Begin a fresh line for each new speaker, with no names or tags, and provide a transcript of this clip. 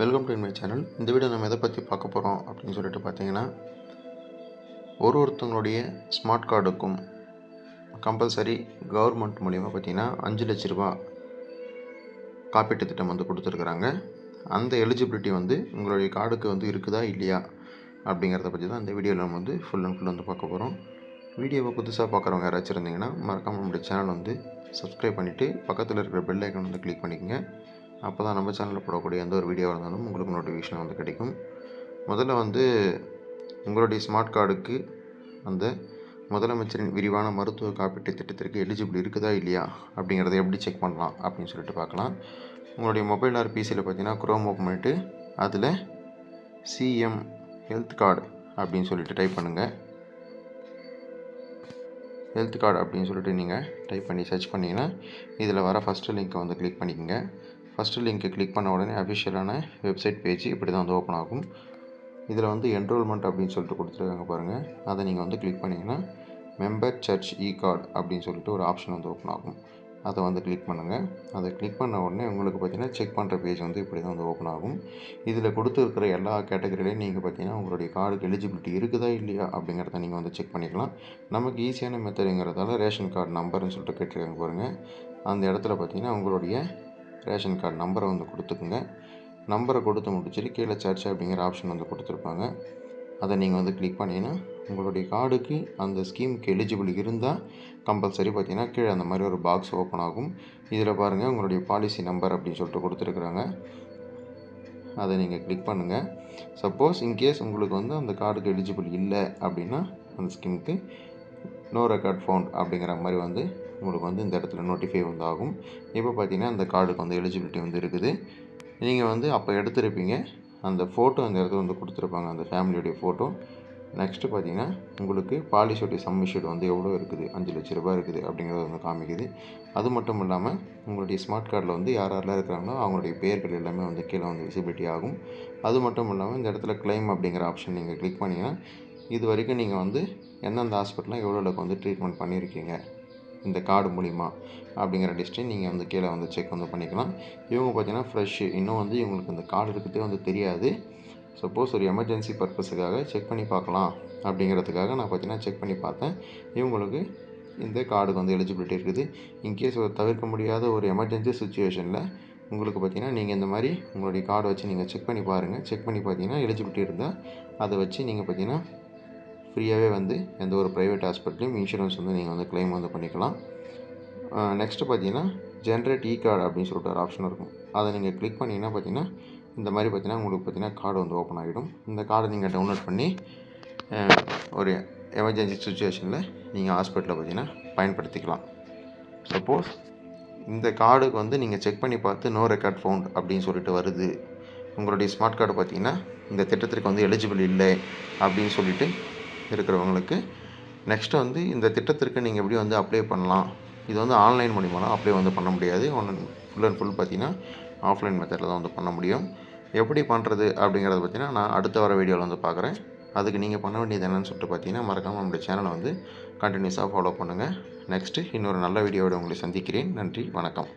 Welcome to my channel இந்த video நம்ம எதை பற்றி பார்க்க போகிறோம் அப்படின்னு சொல்லிட்டு பார்த்தீங்கன்னா ஒரு ஒருத்தவங்களுடைய ஸ்மார்ட் கார்டுக்கும் கம்பல்சரி கவர்மெண்ட் மூலிமா பார்த்தீங்கன்னா அஞ்சு லட்ச ரூபா காப்பீட்டு திட்டம் வந்து கொடுத்துருக்குறாங்க. அந்த எலிஜிபிலிட்டி வந்து உங்களுடைய கார்டுக்கு வந்து இருக்குதா இல்லையா அப்படிங்கிறத பற்றி தான் இந்த வீடியோவில் நம்ம வந்து ஃபுல் அண்ட் ஃபுல் வந்து பார்க்க போகிறோம் வீடியோவை புதுசாக பார்க்குறவங்க யாராச்சும் இருந்தீங்கன்னா மறக்காமல் நம்மளுடைய சேனல் வந்து சப்ஸ்கிரைப் பண்ணிவிட்டு பக்கத்தில் இருக்கிற பெல் ஐக்கன் வந்து கிளிக் பண்ணிக்கோங்க. அப்போ தான் நம்ம சேனலில் போடக்கூடிய எந்த ஒரு வீடியோவாக இருந்தாலும் உங்களுக்கு நோட்டிஃபிகேஷன் வந்து கிடைக்கும். முதல்ல வந்து உங்களுடைய ஸ்மார்ட் கார்டுக்கு அந்த முதலமைச்சரின் விரிவான மருத்துவ காப்பீட்டு திட்டத்திற்கு எலிஜிபிள் இருக்குதா இல்லையா? அப்படிங்கிறத எப்படி செக் பண்ணலாம் அப்படின்னு சொல்லிட்டு பார்க்கலாம். உங்களுடைய மொபைல் ஆர் பிசியில் பார்த்தீங்கன்னா குரோம் ஓப்பன் பண்ணிவிட்டு அதில் சிஎம் ஹெல்த் கார்டு அப்படின்னு சொல்லிட்டு டைப் பண்ணுங்கள் ஹெல்த் கார்டு அப்படின்னு சொல்லிட்டு நீங்கள் டைப் பண்ணி சர்ச் பண்ணிங்கன்னா இதில் வர ஃபஸ்ட்டு லிங்க்கை வந்து கிளிக் பண்ணிக்கோங்க. ஃபஸ்ட்டு லிங்க்கை கிளிக் பண்ண உடனே அஃபிஷியலான வெப்சைட் பேஜ் இப்படி தான் வந்து ஓப்பன் ஆகும். இதில் வந்து என்ரோல்மெண்ட் அப்படின்னு சொல்லிட்டு கொடுத்துருக்காங்க பாருங்கள் அதை நீங்கள் வந்து கிளிக் பண்ணிங்கன்னா மெம்பர் சர்ச் இ கார்டு அப்படின்னு சொல்லிட்டு ஒரு ஆப்ஷன் வந்து ஓப்பன் ஆகும். அதை வந்து கிளிக் பண்ணுங்கள் அதை கிளிக் பண்ண உடனே உங்களுக்கு பார்த்தீங்கன்னா செக் பண்ணுற பேஜ் வந்து இப்படி தான் வந்து ஓப்பன் ஆகும். இதில் கொடுத்துருக்கிற எல்லா கேட்டகரியிலையும் நீங்கள் பார்த்தீங்கன்னா உங்களுடைய கார்டுக்கு எலிஜிபிலிட்டி இருக்குதா இல்லையா அப்படிங்கிறத நீங்கள் வந்து செக் பண்ணிக்கலாம். நமக்கு ஈஸியான மெத்தடுங்கிறதால ரேஷன் கார்டு நம்பர்னு சொல்லிட்டு கேட்டிருக்காங்க பாருங்கள் அந்த இடத்துல பார்த்தீங்கன்னா உங்களுடைய ரேஷன் கார்டு நம்பரை வந்து கொடுத்துக்குங்க. நம்பரை கொடுத்து முடிச்சுட்டு கீழே சர்ச் அப்படிங்கிற ஆப்ஷன் வந்து கொடுத்துருப்பாங்க. அதை நீங்கள் வந்து கிளிக் பண்ணிங்கன்னா உங்களுடைய கார்டுக்கு அந்த ஸ்கீமுக்கு எலிஜிபிள் இருந்தால் கம்பல்சரி பார்த்தீங்கன்னா கீழே அந்த மாதிரி ஒரு பாக்ஸ் ஓப்பன் ஆகும். இதில் பாருங்கள் உங்களுடைய பாலிசி நம்பர் அப்படின்னு சொல்லிட்டு கொடுத்துருக்குறாங்க. அதை நீங்கள் கிளிக் பண்ணுங்கள் சப்போஸ் இன்கேஸ் உங்களுக்கு வந்து அந்த கார்டுக்கு எலிஜிபிள் இல்லை அப்படின்னா அந்த ஸ்கீமுக்கு நோ ரெக்கார்ட் ஃபவுண்ட் அப்படிங்கிற மாதிரி வந்து உங்களுக்கு வந்து இந்த இடத்துல நோட்டிஃபை வந்து ஆகும் இப்போ பார்த்தீங்கன்னா அந்த கார்டுக்கு வந்து எலிஜிபிலிட்டி வந்து இருக்குது. நீங்கள் வந்து அப்போ எடுத்திருப்பீங்க. அந்த ஃபோட்டோ அந்த இடத்துல வந்து கொடுத்துருப்பாங்க. அந்த ஃபேமிலியோடைய ஃபோட்டோ நெக்ஸ்ட்டு பார்த்தீங்கன்னா உங்களுக்கு பாலிசியோடைய சம்மிஷீடு வந்து எவ்வளோ இருக்குது? அஞ்சு லட்ச ரூபாய் இருக்குது அப்படிங்கிறத வந்து காமிக்குது. அது மட்டும் இல்லாமல் உங்களுடைய ஸ்மார்ட் கார்டில் வந்து யார் யாரெல்லாம் இருக்கிறாங்களோ அவங்களுடைய பெயர்கள் எல்லாமே வந்து கீழே வந்து விசிபிலிட்டி ஆகும். அது மட்டும் இல்லாமல் இந்த இடத்துல கிளைம் அப்படிங்கிற ஆப்ஷன் நீங்கள் கிளிக் பண்ணிங்கன்னா இது வரைக்கும் நீங்கள் வந்து எந்தெந்த ஹாஸ்பிட்டலில் அளவுக்கு வந்து ட்ரீட்மெண்ட் பண்ணியிருக்கீங்க? இந்த கார்டு மூலிமா அப்படிங்கிற லிஸ்ட்டை நீங்கள் வந்து கீழே வந்து செக் வந்து பண்ணிக்கலாம். இவங்க பார்த்தீங்கன்னா ஃப்ரெஷ்ஷு இன்னும் வந்து இவங்களுக்கு இந்த கார்டு இருக்கிறதே வந்து தெரியாது. சப்போஸ் ஒரு எமர்ஜென்சி பர்பஸுக்காக செக் பண்ணி பார்க்கலாம் அப்படிங்கிறதுக்காக நான் பார்த்தீங்கன்னா செக் பண்ணி பார்த்தேன். இவங்களுக்கு இந்த கார்டுக்கு வந்து எலிஜிபிலிட்டி இருக்குது. இன்கேஸ் ஒரு தவிர்க்க முடியாத ஒரு எமர்ஜென்சி சுச்சுவேஷனில் உங்களுக்கு பார்த்தீங்கன்னா நீங்கள் இந்த மாதிரி உங்களுடைய கார்டை வச்சு நீங்கள் செக் பண்ணி பாருங்கள் செக் பண்ணி பார்த்தீங்கன்னா எலிஜிபிலிட்டி இருந்தால் அதை வச்சு நீங்கள் பார்த்தீங்கன்னா ஃப்ரீயாகவே வந்து எந்த ஒரு ப்ரைவேட் ஹாஸ்பிட்டலையும் இன்சூரன்ஸ் வந்து நீங்கள் வந்து க்ளைம் வந்து பண்ணிக்கலாம். நெக்ஸ்ட்டு பார்த்தீங்கன்னா ஜென்ரேட் இ கார்டு அப்படின்னு சொல்லிட்டு ஒரு ஆப்ஷன் இருக்கும். அதை நீங்கள் கிளிக் பண்ணிங்கன்னா பார்த்தீங்கன்னா இந்த மாதிரி பார்த்தீங்கன்னா உங்களுக்கு பார்த்தீங்கன்னா கார்டு வந்து ஓப்பன் ஆகிடும். இந்த கார்டை நீங்கள் டவுன்லோட் பண்ணி ஒரு எமர்ஜென்சி சுச்சுவேஷனில் நீங்கள் ஹாஸ்பிட்டலில் பார்த்தீங்கன்னா பயன்படுத்திக்கலாம். சப்போஸ் இந்த கார்டுக்கு வந்து நீங்கள் செக் பண்ணி பார்த்து நோ ரெக்கார்ட் ஃபவுண்ட் அப்படின்னு சொல்லிட்டு வருது. உங்களுடைய ஸ்மார்ட் கார்டு பார்த்தீங்கன்னா இந்த திட்டத்திற்கு வந்து எலிஜிபிள் இல்லை அப்படின்னு சொல்லிட்டு இருக்கிறவங்களுக்கு நெக்ஸ்ட்டு வந்து இந்த திட்டத்திற்கு நீங்கள் எப்படி வந்து அப்ளை பண்ணலாம்? இது வந்து ஆன்லைன் மூலிமாலாம் அப்ளை வந்து பண்ண முடியாது. ஒன் ஃபுல் அண்ட் ஃபுல் பார்த்தீங்கன்னா ஆஃப்லைன் மெத்தடில் தான் வந்து பண்ண முடியும். எப்படி பண்ணுறது அப்படிங்கிறத பார்த்தீங்கன்னா நான் அடுத்த வர வீடியோவில் வந்து பார்க்குறேன். அதுக்கு நீங்கள் பண்ண வேண்டியது என்னென்னு சொல்லிட்டு பார்த்தீங்கன்னா மறக்காமல் நம்மளுடைய சேனலை வந்து கண்டினியூஸாக ஃபாலோ பண்ணுங்கள் நெக்ஸ்ட்டு இன்னொரு நல்ல வீடியோவோட உங்களை சந்திக்கிறேன். நன்றி வணக்கம்.